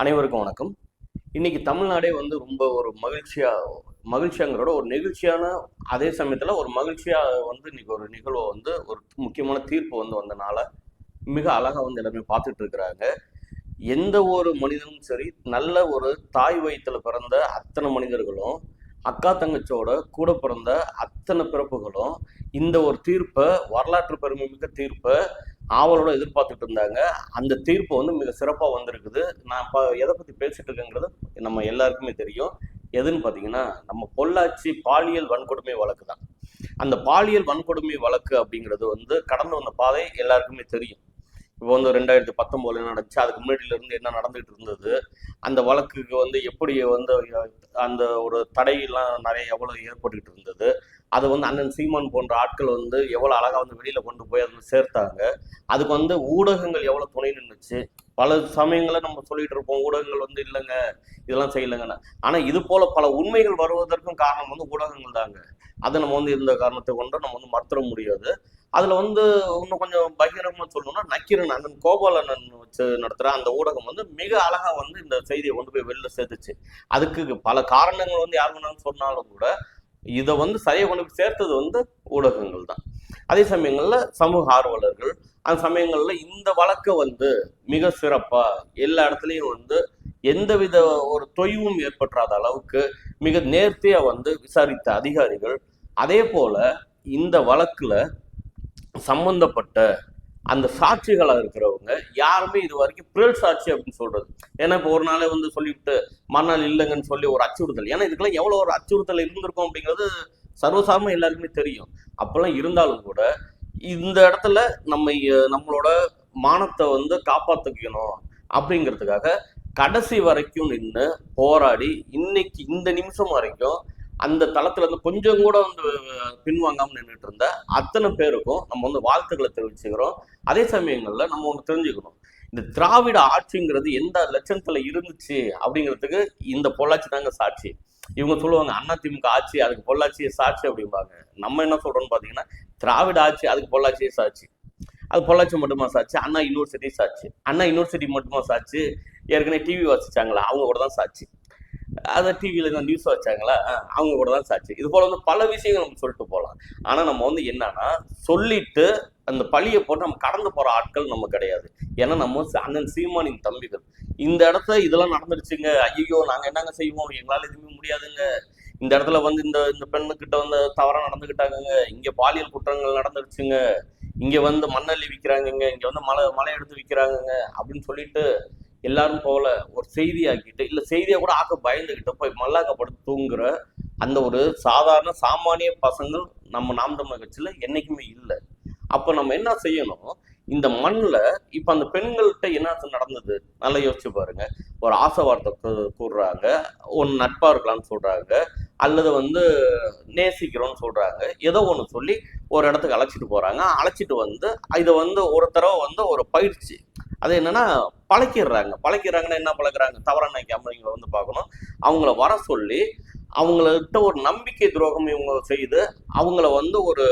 அனைவருக்கும் வணக்கம். இன்னைக்கு தமிழ்நாடே வந்து ரொம்ப ஒரு மகிழ்ச்சியா மகிழ்ச்சியாங்கிறோட ஒரு நெகிழ்ச்சியான அதே சமயத்தில் ஒரு மகிழ்ச்சியாக வந்து இன்னைக்கு ஒரு நிகழ்வு வந்து ஒரு முக்கியமான தீர்ப்பு வந்து வந்தனால மிக அழகாக வந்து எல்லாருமே பார்த்துட்டு இருக்கிறாங்க. எந்த ஒரு மனிதனும் சரி நல்ல ஒரு தாய் வயிற்றில் பிறந்த அத்தனை மனிதர்களும் அக்கா தங்கச்சியோட கூட பிறந்த அத்தனை பிறப்புகளும் இந்த ஒரு தீர்ப்பை வரலாற்று பெருமைமிக்க தீர்ப்பை ஆவலோட எதிர்பார்த்துட்டு இருந்தாங்க அந்த தீர்ப்பு வந்து மிக சிறப்பாக வந்திருக்குது. நான் இப்போ எதை பற்றி பேசிட்டு இருக்கேங்கிறது நம்ம எல்லாருக்குமே தெரியும். எதுன்னு பார்த்தீங்கன்னா நம்ம பொள்ளாச்சி பாலியல் வன்கொடுமை வழக்கு தான் அந்த பாலியல் வன்கொடுமை வழக்கு அப்படிங்கிறது வந்து கடந்து வந்த பாதை எல்லாருக்குமே தெரியும். இப்போ வந்து ரெண்டாயிரத்தி பத்தொம்போதுல நடந்துச்சு? அதுக்கு முன்னாடியில இருந்து என்ன நடந்துகிட்டு இருந்தது? அந்த வழக்குக்கு வந்து எப்படி வந்து அந்த ஒரு தடையெல்லாம் நிறைய எவ்வளவு ஏற்பட்டுக்கிட்டு இருந்தது? அது வந்து அண்ணன் சீமான் போன்ற ஆட்கள் வந்து எவ்வளோ அழகாக வந்து வெளியில் கொண்டு போய் அதை சேர்த்தாங்க. அதுக்கு வந்து ஊடகங்கள் எவ்வளோ துணை நின்றுச்சு பல சமயங்களை நம்ம சொல்லிட்டு இருப்போம் ஊடகங்கள் வந்து இல்லைங்க இதெல்லாம் செய்யலைங்கன்னு. ஆனால் இது போல பல உண்மைகள் வருவதற்கும் காரணம் வந்து ஊடகங்கள் தாங்க. அதை நம்ம வந்து இந்த காரணத்தை கொண்டு நம்ம வந்து மறுத்துட முடியாது. அதுல வந்து இன்னும் கொஞ்சம் பகிரமா சொல்லணும்னா நக்கீரன் அண்ணன் கோபாலண்ணன் வச்சு நடத்துற அந்த ஊடகம் வந்து மிக அழகா வந்து இந்த செய்தியை கொண்டு போய் வெளில சேர்த்துச்சு. அதுக்கு பல காரணங்கள் வந்து யார் வேணாலும் சொன்னாலும் கூட இதை வந்து சரியாக கொண்டு போய் சேர்த்தது வந்து ஊடகங்கள் தான். அதே சமயங்கள்ல சமூக ஆர்வலர்கள் அந்த சமயங்கள்ல இந்த வழக்கை வந்து மிக சிறப்பா எல்லா இடத்துலையும் வந்து எந்தவித ஒரு தொய்வும் ஏற்பட்டுறாத அளவுக்கு மிக நேர்த்தியா வந்து விசாரித்த அதிகாரிகள் அதே போல இந்த வழக்குல சம்பந்தப்பட்ட அந்த சாட்சிகளாக இருக்கிறவங்க யாருமே இது வரைக்கும் புரல் சாட்சி அப்படின்னு சொல்றது. ஏன்னா இப்போ ஒரு நாளே வந்து சொல்லிவிட்டு மறுநாள் இல்லைங்கன்னு சொல்லி ஒரு அச்சுறுத்தல். ஏன்னா இதுக்கெல்லாம் எவ்வளோ ஒரு அச்சுறுத்தல் இருந்திருக்கும் அப்படிங்கிறது சர்வசாரமாக எல்லாருக்குமே தெரியும். அப்பெல்லாம் இருந்தாலும் கூட இந்த இடத்துல நம்ம நம்மளோட மானத்தை வந்து காப்பாற்றிக்கணும் அப்படிங்கிறதுக்காக கடைசி வரைக்கும் நின்று போராடி இன்னைக்கு இந்த நிமிஷம் வரைக்கும் அந்த தளத்துல இருந்து கொஞ்சம் கூட வந்து பின்வாங்காம நின்றுட்டு இருந்த அத்தனை பேருக்கும் நம்ம வந்து வாழ்த்துக்களை தெரிவிச்சுக்கிறோம். அதே சமயங்கள்ல நம்ம ஒன்று தெரிஞ்சுக்கணும். இந்த திராவிட ஆட்சிங்கிறது எந்த லட்சணத்துல இருந்துச்சு அப்படிங்கிறதுக்கு இந்த பொள்ளாச்சி தாங்க சாட்சி. இவங்க சொல்லுவாங்க அண்ணா திமுக ஆட்சி அதுக்கு பொள்ளாச்சியே சாட்சி அப்படிம்பாங்க. நம்ம என்ன சொல்றோம்னு பாத்தீங்கன்னா திராவிட ஆட்சி அதுக்கு பொள்ளாச்சியே சாட்சி. அது பொள்ளாச்சி மட்டுமா சாட்சி? அண்ணா யூனிவர்சிட்டி சாட்சி. அண்ணா யூனிவர்சிட்டி மட்டுமா சாட்சி? ஏற்கனவே டிவி வாசிச்சாங்களா? அவங்க கூட தான் சாட்சி. அதை டிவியில் நியூஸ் வச்சாங்களா? அவங்க கூட தான் சாட்சி இது போல வந்து பல விஷயங்கள் நம்ம சொல்லிட்டு போகலாம். ஆனால் நம்ம வந்து என்னன்னா சொல்லிட்டு அந்த பழியை போட்டு நம்ம கடந்து போகிற ஆட்கள் நம்ம கிடையாது. ஏன்னா நம்ம அண்ணன் சீமானின் தம்பிகள். இந்த இடத்துல இதெல்லாம் நடந்துருச்சுங்க. ஐயோ நாங்கள் என்னங்க செய்வோம்? எங்களால் எதுவுமே முடியாதுங்க. இந்த இடத்துல வந்து இந்த இந்த பெண்ணுக்கிட்ட வந்து தவறாக நடந்துக்கிட்டாங்கங்க இங்கே பாலியல் குற்றங்கள் நடந்துருச்சுங்க. இங்கே வந்து மண்ணள்ளி விற்கிறாங்கங்க இங்கே வந்து மலை மலை எடுத்து விற்கிறாங்கங்க அப்படின்னு சொல்லிட்டு எல்லாரும் போல ஒரு செய்தியாக்கிட்டு இல்ல செய்தியை கூட ஆக்க பயந்துகிட்டு போய் மல்லாக்கப்படுத்து தூங்குற அந்த ஒரு சாதாரண சாமானிய பசங்கள் நம்ம நாம் தமிழர் கட்சியில என்னைக்குமே இல்லை. அப்ப நம்ம என்ன செய்யணும்? இந்த மண்ணில் இப்ப அந்த பெண்கள்கிட்ட என்ன நடந்தது? நல்லா யோசிச்சு பாருங்க. ஒரு ஆசை வார்த்தை கூடுறாங்க ஒன்று நட்பா இருக்கலாம்னு சொல்றாங்க. அல்லது வந்து நேசிக்கிறோம்னு சொல்றாங்க. ஏதோ ஒன்று சொல்லி ஒரு இடத்துக்கு அழைச்சிட்டு போறாங்க. அழைச்சிட்டு வந்து இதை வந்து ஒரு தடவை வந்து ஒரு பயிற்சி அது என்னன்னா பழக்கிடுறாங்க. பழக்கிறாங்கன்னா என்ன பழக்கிறாங்க? தவறான கேமரங்களை வந்து பார்க்கணும். அவங்கள வர சொல்லி அவங்கள்ட்ட ஒரு நம்பிக்கை துரோகம் இவங்க செய்து அவங்கள வந்து ஒரு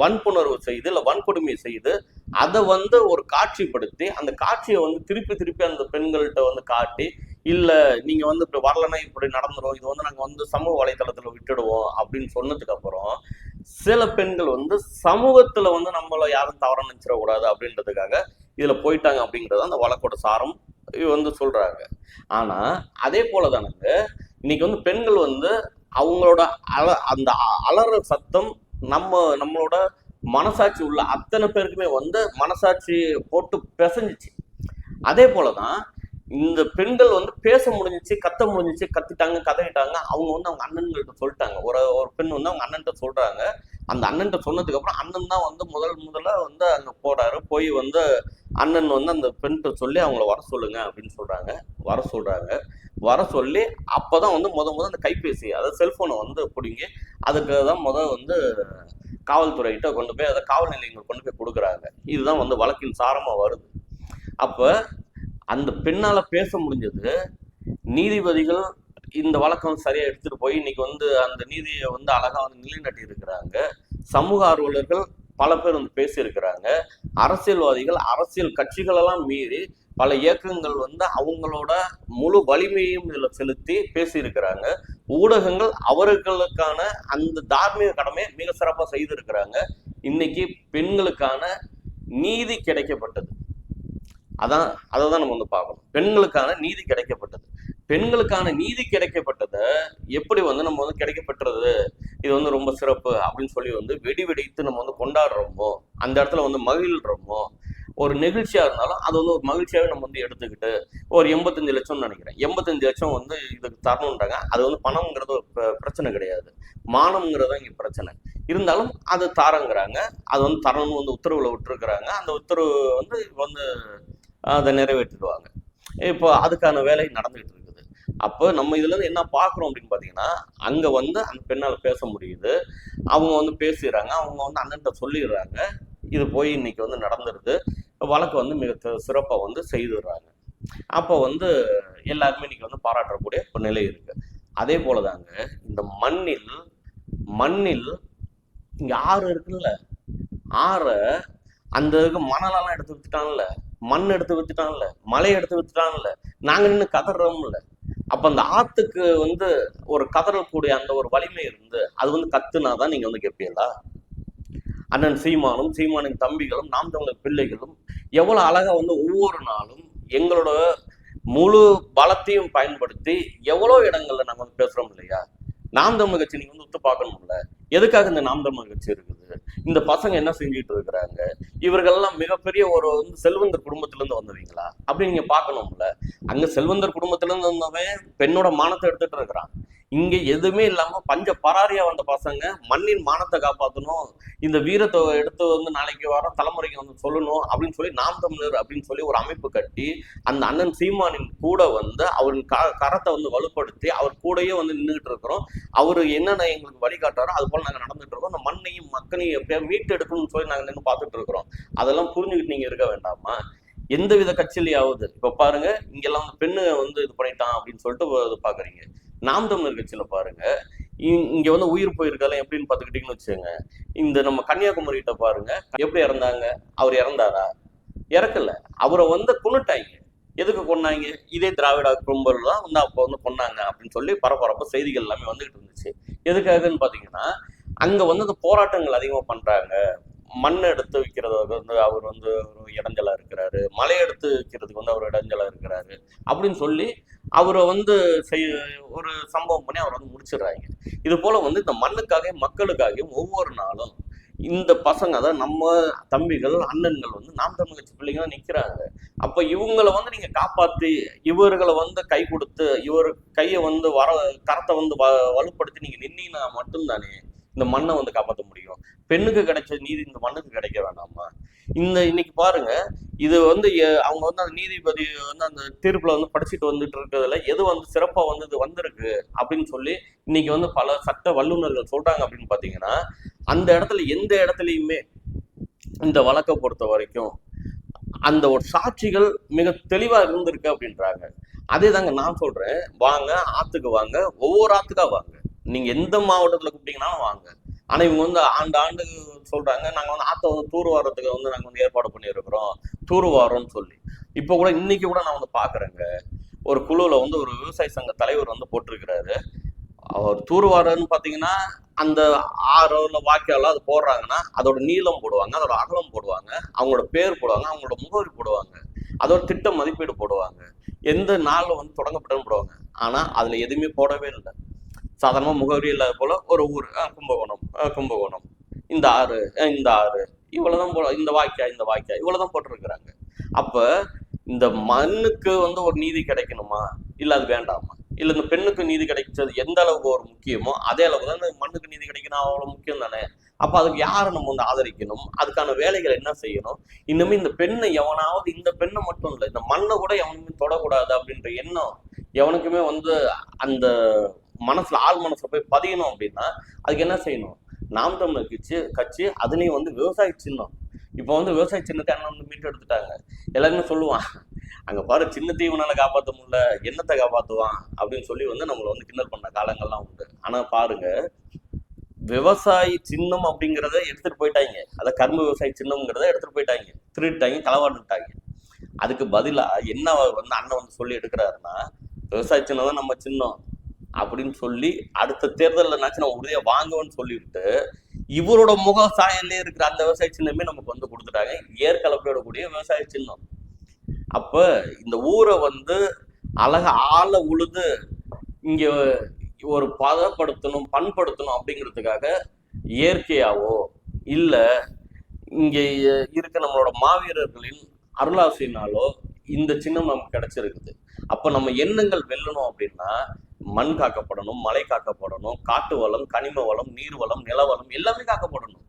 வன்புணர்வு செய்து இல்லை வன்கொடுமை செய்து அதை வந்து ஒரு காட்சிப்படுத்தி அந்த காட்சியை வந்து திருப்பி திருப்பி அந்த பெண்கள்கிட்ட வந்து காட்டி இல்லை நீங்கள் வந்து இப்படி வரலன்னா இப்படி நடந்துடும் இது வந்து நாங்கள் வந்து சமூக வலைதளத்தில் விட்டுடுவோம் அப்படின்னு சொன்னதுக்கு அப்புறம் சில பெண்கள் வந்து சமூகத்தில் வந்து நம்மள யாரும் தவற நினச்சிடக்கூடாது அப்படின்றதுக்காக இதில் போயிட்டாங்க அப்படிங்கறது அந்த வழக்கோட சாரம் வந்து சொல்கிறாங்க ஆனால் அதே போல தானுங்க இன்னைக்கு வந்து பெண்கள் வந்து அவங்களோட அல அந்த அ- அலற சத்தம் நம்ம நம்மளோட மனசாட்சி உள்ள அத்தனை பேருக்குமே வந்து மனசாட்சி போட்டு பிசைஞ்சிச்சு. அதே போலதான் இந்த பெண்கள் வந்து பேச முடிஞ்சிச்சு கத்த முடிஞ்சிச்சு கத்திட்டாங்க கதறிட்டாங்க அவங்க வந்து அவங்க அண்ணன்கள்ட்ட சொல்லிட்டாங்க. ஒரு ஒரு பெண் வந்து அவங்க அண்ணன்ட்ட சொல்கிறாங்க அந்த அண்ணன்ட்ட சொன்னதுக்கு அப்புறம் அண்ணன் தான் வந்து முதல் முதல்ல வந்து அங்க போறாரு. போய் வந்து அண்ணன் வந்து அந்த பெண்கிட்ட சொல்லி அவங்கள வர சொல்லுங்க அப்படின்னு சொல்றாங்க. வர சொல்றாங்க. வர சொல்லி அப்பதான் வந்து முத முத அந்த கைபேசி அதாவது செல்போனை வந்து பிடிங்கி அதுக்கு தான் முத வந்து காவல்துறைகிட்ட கொண்டு போய் அதை காவல் நிலையங்கள் கொண்டு போய் கொடுக்குறாங்க. இதுதான் வந்து வழக்கின் சாரமா வருது. அப்ப அந்த பெண்ணால பேச முடிஞ்சது. நீதிபதிகள் இந்த வழக்கம் சரியா எடுத்துட்டு போய் இன்னைக்கு வந்து அந்த நீதியை வந்து அழகாக வந்து நிலைநாட்டி இருக்கிறாங்க சமூக ஆர்வலர்கள் பல பேர் வந்து பேசியிருக்கிறாங்க. அரசியல்வாதிகள் அரசியல் கட்சிகளெல்லாம் மீறி பல இயக்கங்கள் வந்து அவங்களோட முழு வலிமையும் இதில் செலுத்தி பேசியிருக்கிறாங்க. ஊடகங்கள் அவர்களுக்கான அந்த தார்மீக கடமையை மிக சிறப்பாக செய்திருக்கிறாங்க. இன்னைக்கு பெண்களுக்கான நீதி கிடைக்கப்பட்டது. அதான் அதை தான் நம்ம வந்து பார்க்கணும். பெண்களுக்கான நீதி கிடைக்கப்பட்டது. பெண்களுக்கான நீதி கிடைக்கப்பட்டதை எப்படி வந்து நம்ம வந்து கிடைக்கப்பட்டது? இது வந்து ரொம்ப சிறப்பு அப்படின்னு சொல்லி வந்து வெடி வெடித்து நம்ம வந்து கொண்டாடுறோமோ அந்த இடத்துல வந்து மகிழ்றோமோ ஒரு நெகிழ்ச்சியா இருந்தாலும் அது வந்து ஒரு மகிழ்ச்சியாவே நம்ம வந்து எடுத்துக்கிட்டு ஒரு எண்பத்தஞ்சு லட்சம்னு நினைக்கிறேன். எண்பத்தஞ்சு லட்சம் வந்து இதுக்கு தரணுன்றாங்க. அது வந்து பணம்ங்கிறது ஒரு பிரச்சனை கிடையாது. மானம்ங்கிறது தான் இங்க பிரச்சனை. இருந்தாலும் அது தாரங்கிறாங்க. அது வந்து தரணும்னு வந்து உத்தரவுல விட்டுருக்குறாங்க. அந்த உத்தரவு வந்து வந்து அதை நிறைவேற்றிடுவாங்க. இப்போ அதுக்கான வேலை நடந்துகிட்டு இருக்கு. அப்போ நம்ம இதுல இருந்து என்ன பார்க்குறோம் அப்படின்னு பார்த்தீங்கன்னா அங்க வந்து அந்த பெண்ணால் பேச முடியுது. அவங்க வந்து பேசிடுறாங்க. அவங்க வந்து அண்ணன்ட்ட சொல்லிடுறாங்க. இது போய் இன்னைக்கு வந்து நடந்துருது. வழக்கு வந்து மிக சி- சிறப்பா வந்து செய்துடுறாங்க. அப்போ வந்து எல்லாருமே இன்னைக்கு வந்து பாராட்டக்கூடிய ஒரு நிலை இருக்கு. அதே போலதாங்க இந்த மண்ணில் மண்ணில் இங்க ஆறு இருக்குல்ல? ஆறை அந்த இதுக்கு மணலெல்லாம் எடுத்து வித்துட்டான்ல மண் எடுத்து வித்துட்டான்ல மலை எடுத்து வித்துட்டான்ல நாங்க நின்று கதறோம்ல? அப்ப அந்த ஆத்துக்கு வந்து ஒரு கதறக்கூடிய அந்த ஒரு வலிமை இருந்து அது வந்து கத்துனாதான் நீங்க வந்து கேட்பீங்களா அண்ணன் சீமானும் சீமானின் தம்பிகளும் நாம் தமிழர் பிள்ளைகளும் எவ்வளவு அழகா வந்து ஒவ்வொரு நாளும் எங்களோட முழு பலத்தையும் பயன்படுத்தி எவ்வளோ இடங்கள்ல நாங்கள் வந்து பேசுறோம் இல்லையா? நாம் தமிழ் கட்சி நீங்க வந்து உத்து பார்க்கணும்ல. எதுக்காக இந்த நாம் தமிழ் கட்சி இருக்குது? இந்த பசங்க என்ன செஞ்சுட்டு இருக்கிறாங்க? இவர்கள்லாம் மிகப்பெரிய ஒரு வந்து செல்வந்தர் குடும்பத்துல இருந்து வந்தவங்களா? அப்படி நீங்க பார்க்கணும்ல. அங்க செல்வந்தர் குடும்பத்துல இருந்து வந்தவன் பெண்ணோட மானத்தை எடுத்துட்டு இருக்கிறான். இங்க எதுவுமே இல்லாம பஞ்ச பராரியா வந்த பசங்க மண்ணின் மானத்தை காப்பாற்றணும் இந்த வீரத்தை எடுத்து வந்து நாளைக்கு வர தலைமுறைக்கு வந்து சொல்லணும் அப்படின்னு சொல்லி நாம் தமிழர் அப்படின்னு சொல்லி ஒரு அமைப்பு கட்டி அந்த அண்ணன் சீமானின் கூட வந்து அவரின் க கரத்தை வந்து வலுப்படுத்தி அவர் கூடயே வந்து நின்றுட்டு இருக்கிறோம். அவர் என்னென்ன எங்களுக்கு வழிகாட்டாரோ அது போல நாங்க நடந்துட்டு இருக்கோம். அந்த மண்ணையும் மக்களையும் எப்படியா மீட்டு எடுக்கணும்னு சொல்லி நாங்க நின்று பார்த்துட்டு இருக்கிறோம். அதெல்லாம் புரிஞ்சுக்கிட்டு நீங்க இருக்க வேண்டாமா? எந்த வித கட்சியிலையாவது இப்ப பாருங்க இங்கெல்லாம் வந்து பெண்ணு வந்து இது பண்ணிட்டான் அப்படின்னு சொல்லிட்டு பாக்குறீங்க நாம் தமிழர் கட்சியில பாருங்க. இங்க வந்து உயிர் போயிருக்கால எப்படின்னு பாத்துக்கிட்டீங்கன்னு வச்சுக்கோங்க. இந்த நம்ம கன்னியாகுமரி கிட்ட பாருங்க. எப்படி இறந்தாங்க? அவர் இறந்தாரா? இறக்கல. அவரை வந்து கொண்டுட்டாங்க எதுக்கு கொன்னாங்க? இதே திராவிட கும்பல் தான் வந்து அப்போ வந்து கொன்னாங்க அப்படின்னு சொல்லி பரபரப்பு செய்திகள் எல்லாமே வந்துகிட்டு இருந்துச்சு. எதுக்காகன்னு பாத்தீங்கன்னா அங்க வந்து அந்த போராட்டங்கள் அதிகமா பண்றாங்க. மண் எடுத்து வைக்கிறதுக்கு வந்து அவர் வந்து ஒரு இடைஞ்சலா இருக்கிறாரு. மலை எடுத்து வைக்கிறதுக்கு வந்து அவர் இடைஞ்சலா இருக்கிறாரு. அப்படின்னு சொல்லி அவரை வந்து செய் ஒரு சம்பவம் பண்ணி அவரை வந்து முடிச்சிடுறாங்க. இது போல வந்து இந்த மண்ணுக்காக மக்களுக்காகவும் ஒவ்வொரு நாளும் இந்த பசங்க தான் நம்ம தம்பிகள் அண்ணன்கள் வந்து நாம் தமிழ் கட்சி பிள்ளைங்க நிற்கிறாங்க நிக்கிறாங்க. அப்ப இவங்களை வந்து நீங்க காப்பாத்தி இவர்களை வந்து கை கொடுத்து இவர் கையை வந்து வர கரத்தை வந்து வ- வலுப்படுத்தி நீங்க நின்னீங்கன்னா மட்டும்தானே இந்த மண்ணை வந்து காப்பாற்ற முடியும். பெண்ணுக்கு கிடைச்ச நீதி இந்த மண்ணுக்கு கிடைக்க வேண்டாமா இந்த இன்னைக்கு பாருங்க இது வந்து எ- அவங்க வந்து அந்த நீதிபதி வந்து அந்த தீர்ப்புல வந்து படிச்சுட்டு வந்துட்டு இருக்கிறதுல எது வந்து சிறப்பா வந்து இது வந்திருக்கு அப்படின்னு சொல்லி இன்னைக்கு வந்து பல சட்ட வல்லுநர்கள் சொல்றாங்க அப்படின்னு பாத்தீங்கன்னா அந்த இடத்துல எந்த இடத்துலையுமே இந்த வழக்கை பொறுத்த வரைக்கும் அந்த ஒரு சாட்சிகள் மிக தெளிவா இருந்திருக்கு அப்படின்றாங்க. அதே தாங்க நான் சொல்றேன். வாங்க ஆத்துக்கு வாங்க ஒவ்வொரு ஆத்துக்கா வாங்க. நீங்க எந்த மாவட்டத்துல கூப்பிட்டீங்கன்னாலும் வாங்க. ஆனா இவங்க வந்து ஆண்டு ஆண்டு சொல்றாங்க நாங்க வந்து ஆத்த வந்து தூர் வாரத்துக்கு வந்து நாங்க வந்து ஏற்பாடு பண்ணியிருக்கிறோம். தூர் வாரம்னு சொல்லி. இப்போ கூட இன்னைக்கு கூட நான் வந்து பாக்குறேங்க. ஒரு குழுல வந்து ஒரு விவசாய சங்க தலைவர் வந்து போட்டிருக்கிறாரு. அவர் தூர்வாரன்னு பாத்தீங்கன்னா அந்த ஆறோ இல்ல வாக்கியாலோ அது போடுறாங்கன்னா அதோட நீளம் போடுவாங்க அதோட அகலம் போடுவாங்க அவங்களோட பேர் போடுவாங்க அவங்களோட முகவரி போடுவாங்க அதோட திட்ட மதிப்பீடு போடுவாங்க. எந்த நாள்ல வந்து தொடங்கப்பட்டன்னு போடுவாங்க. ஆனா அதுல எதுவுமே போடவே இல்லை. சாதாரணமாக முகவரி இல்லாத போல் ஒரு ஊர் கும்பகோணம் கும்பகோணம். இந்த ஆறு இந்த ஆறு. இவ்வளவுதான் போ இந்த வாக்கியா இந்த வாய்க்கால் இவ்வளோ தான் போட்டிருக்கிறாங்க. அப்போ இந்த மண்ணுக்கு வந்து ஒரு நீதி கிடைக்கணுமா? இல்லை அது வேண்டாமா? இல்லை இந்த பெண்ணுக்கு நீதி கிடைச்சது எந்த அளவுக்கு ஒரு முக்கியமோ அதே அளவுக்கு தான் இந்த மண்ணுக்கு நீதி கிடைக்கணும். அவ்வளோ முக்கியம் தானே? அப்போ அதுக்கு யாரை நம்ம வந்து ஆதரிக்கணும்? அதுக்கான வேலைகள் என்ன செய்யணும்? இன்னுமே இந்த பெண்ணை எவனாவது இந்த பெண்ணை மட்டும் இல்லை இந்த மண்ணை கூட எவனுமே தொடக்கூடாது அப்படின்ற எண்ணம் எவனுக்குமே வந்து அந்த மனசுல ஆள் மனசுல போய் பதியணும் அப்படின்னா அதுக்கு என்ன செய்யணும்? நாம் தமிழர் கட்சி கட்சி அதுலயும் வந்து விவசாய சின்னம். இப்போ வந்து விவசாய சின்னத்தை அண்ணன் வந்து மீட்டு எடுத்துட்டாங்க. எல்லாருமே சொல்லுவான் அங்கே பாரு சின்ன தீவனால காப்பாற்ற முடியல என்னத்தை காப்பாத்துவான்? அப்படின்னு சொல்லி வந்து நம்மளை வந்து கிண்டல் பண்ண காலங்கள்லாம் உண்டு. ஆனா பாருங்க விவசாயி சின்னம் அப்படிங்கிறத எடுத்துட்டு போயிட்டாங்க. அதை கரும்பு விவசாய சின்னம்ங்கிறத எடுத்துட்டு போயிட்டாங்க. திருட்டாங்க களவாண்டுட்டாங்க. அதுக்கு பதிலா என்ன வந்து அண்ணன் வந்து சொல்லி எடுக்கிறாருன்னா விவசாய சின்னம் தான் நம்ம சின்னம். அப்படின்னு சொல்லி அடுத்த தேர்தலில் நான் உறுதியா வாங்குவேன்னு சொல்லிவிட்டு இவரோட முக சாயல்லே இருக்கிற அந்த விவசாய சின்னமே நமக்கு வந்து கொடுத்துட்டாங்க. ஏற்கலப்பையோட கூடிய விவசாய சின்னம். அப்ப இந்த ஊரை வந்து அழகா ஆள உழுது இங்க ஒரு பதப்படுத்தணும் பண்படுத்தணும் அப்படிங்கிறதுக்காக இயற்கையாவோ இல்ல இங்க இருக்க நம்மளோட மாவீரர்களின் அருளாசினாலோ இந்த சின்னம் நமக்கு கிடைச்சிருக்குது. அப்ப நம்ம எண்ணங்கள் வெல்லணும் அப்படின்னா மண் காக்கப்படணும் மலை காக்கப்படணும் காட்டு வளம் கனிம வளம் நீர் வளம் நிலவளம் எல்லாமே காக்கப்படணும்.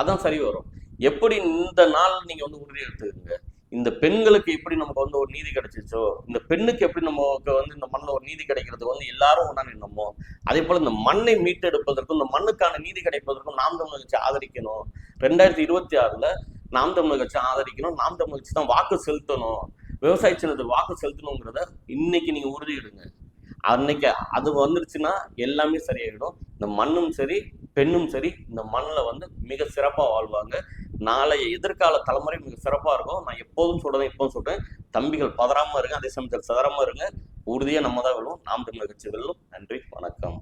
அதான் சரி வரும். எப்படி இந்த நாள் நீங்க வந்து உறுதி எடுத்துக்கங்க? இந்த பெண்களுக்கு எப்படி நமக்கு வந்து ஒரு நீதி கிடைச்சிச்சோ இந்த பெண்ணுக்கு எப்படி நமக்கு வந்து இந்த மண்ணில் ஒரு நீதி கிடைக்கிறது வந்து எல்லாரும் ஒன்றா நின்னமோ அதே போல் இந்த மண்ணை மீட்டெடுப்பதற்கும் இந்த மண்ணுக்கான நீதி கிடைப்பதற்கும் நாம் தமிழ் கட்சி ஆதரிக்கணும். ரெண்டாயிரத்தி இருபத்தி ஆறில் நாம் தமிழ் கட்சி ஆதரிக்கணும் நாம் தமிழ் கட்சி தான் வாக்கு செலுத்தணும். விவசாய சின்னத்துக்கு வாக்கு செலுத்தணுங்கிறத இன்னைக்கு நீங்கள் உறுதி எடுங்க. அன்னைக்கு அது வந்துருச்சுன்னா எல்லாமே சரியாயிடும். இந்த மண்ணும் சரி பெண்ணும் சரி இந்த மண்ணில் வந்து மிக சிறப்பாக வாழ்வாங்க. நாளைய எதிர்கால தலைமுறை மிக சிறப்பாக இருக்கும். நான் எப்போதும் சொல்கிறேன் எப்போதும் சொல்கிறேன் தம்பிகள் பதறாமல் இருங்க அதே சமயத்தில் சிதறாமல் இருங்க. உறுதியாக நம்ம தான் வெல்லும் நாம் தமிழர் கட்சி வெல்லும் நன்றி வணக்கம்.